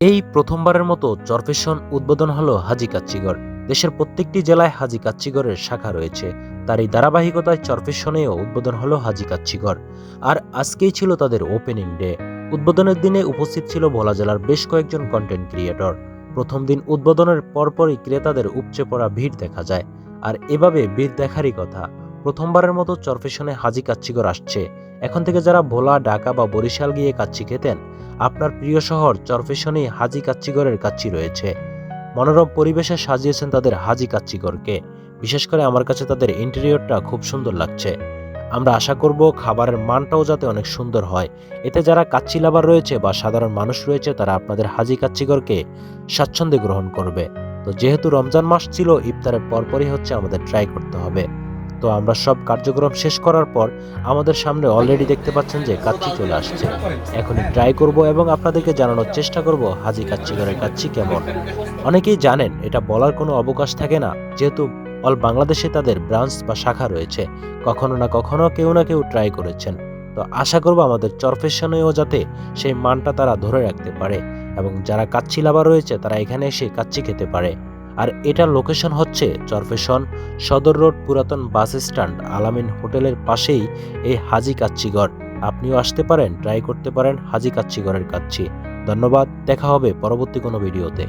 এই প্রথমবারের মতো চরফেশন উদ্বোধন হলো হাজি কাচ্চিগড়। দেশের প্রত্যেকটি জেলায় হাজি কাচ্চিগড়ের শাখা রয়েছে। তার এই ধারাবাহিকতায় চরফেশনেও উদ্বোধন হলো হাজি কাচ্চিগড়। আর আজকেই ছিল তাদের ওপেনিং ডে উদ্বোধনের দিনে উপস্থিত ছিল ভোলা জেলার বেশ কয়েকজন কন্টেন্ট ক্রিয়েটর প্রথম দিন উদ্বোধনের পরপরই ক্রেতাদের উপচে পড়া ভিড় দেখা যায়। আর এভাবে ভিড় দেখারই কথা। প্রথমবারের মতো চরফেশনে হাজি কাচ্চিগড় আসছে। এখন থেকে যারা ভোলা, ঢাকা বা বরিশাল গিয়ে কাচ্চি খেতেন আপনার প্রিয় শহর চরফেশনেই হাজি কাচ্চিগড়ের কাচ্চি রয়েছে। মনোরম পরিবেশে সাজিয়েছেন তাদের হাজি কাচ্চিগড়কে। বিশেষ করে আমার কাছে তাদের ইন্টেরিয়রটা খুব সুন্দর লাগছে। আমরা আশা করব খাবারের মানটাও যাতে অনেক সুন্দর হয়। এতে যারা কাচ্চি লাভার রয়েছে বা সাধারণ মানুষ রয়েছে, তারা আপনাদের হাজি কাচ্চিগড়কে স্বাচ্ছন্দ্যে গ্রহণ করবে। তো যেহেতু রমজান মাস ছিল, ইফতারের পরপরই হচ্ছে আমাদের ট্রাই করতে হবে। তো আমরা সব কার্যক্রম শেষ করার পর আমাদের সামনে অলরেডি দেখতে পাচ্ছেন যে কাচ্চি চলে আসছে। এখনই ট্রাই করব এবং আপনাদেরকে জানানোর চেষ্টা করব, হাজি কাচ্চিগড়ের কাচ্চি কেমন? অনেকেই জানেন, এটা বলার কোনো অবকাশ থাকে না, যেহেতু অল বাংলাদেশে তাদের ব্রাঞ্চ বা শাখা রয়েছে, কখনো না কখনো কেউ না কেউ ট্রাই করেছেন। তো আশা করব আমাদের চরফেশনেও যাতে সেই মানটা তারা ধরে রাখতে পারে এবং যারা কাচ্চি লাভার রয়েছে, তারা এখানে এসে কাচ্চি খেতে পারে। আর এটার লোকেশন হচ্ছে চরফেশন সদর রোড পুরাতন বাস স্ট্যান্ড আলামিন হোটেলের পাশেই এই হাজি কাচ্চিগড় আপনিও আসতে পারেন ট্রাই করতে পারেন হাজি কাচ্চিগড়ের কাচ্ছি ধন্যবাদ, দেখা হবে পরবর্তী কোনো ভিডিওতে।